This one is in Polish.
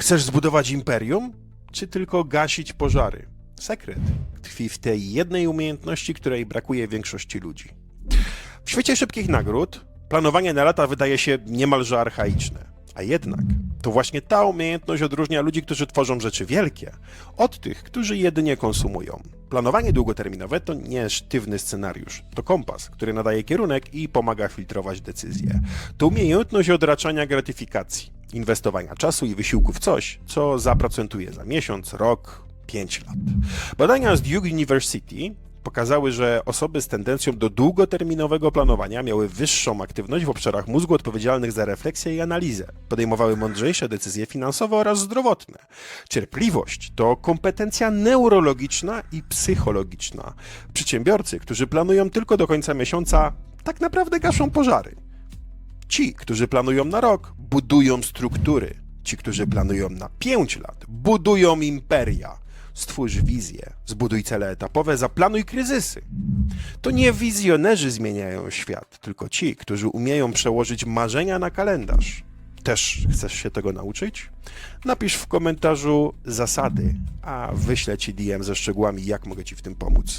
Chcesz zbudować imperium, czy tylko gasić pożary? Sekret tkwi w tej jednej umiejętności, której brakuje większości ludzi. W świecie szybkich nagród planowanie na lata wydaje się niemalże archaiczne. A jednak to właśnie ta umiejętność odróżnia ludzi, którzy tworzą rzeczy wielkie, od tych, którzy jedynie konsumują. Planowanie długoterminowe to nie sztywny scenariusz, to kompas, który nadaje kierunek i pomaga filtrować decyzje. To umiejętność odraczania gratyfikacji, inwestowania czasu i wysiłku w coś, co zaprocentuje za miesiąc, rok, 5 lat. Badania z Duke University pokazały, że osoby z tendencją do długoterminowego planowania miały wyższą aktywność w obszarach mózgu odpowiedzialnych za refleksję i analizę, podejmowały mądrzejsze decyzje finansowe oraz zdrowotne. Cierpliwość to kompetencja neurologiczna i psychologiczna. Przedsiębiorcy, którzy planują tylko do końca miesiąca, tak naprawdę gaszą pożary. Ci, którzy planują na rok, budują struktury. Ci, którzy planują na 5 lat, budują imperia. Stwórz wizję, zbuduj cele etapowe, zaplanuj kryzysy. To nie wizjonerzy zmieniają świat, tylko ci, którzy umieją przełożyć marzenia na kalendarz. Też chcesz się tego nauczyć? Napisz w komentarzu zasady, a wyślę ci DM ze szczegółami, jak mogę ci w tym pomóc.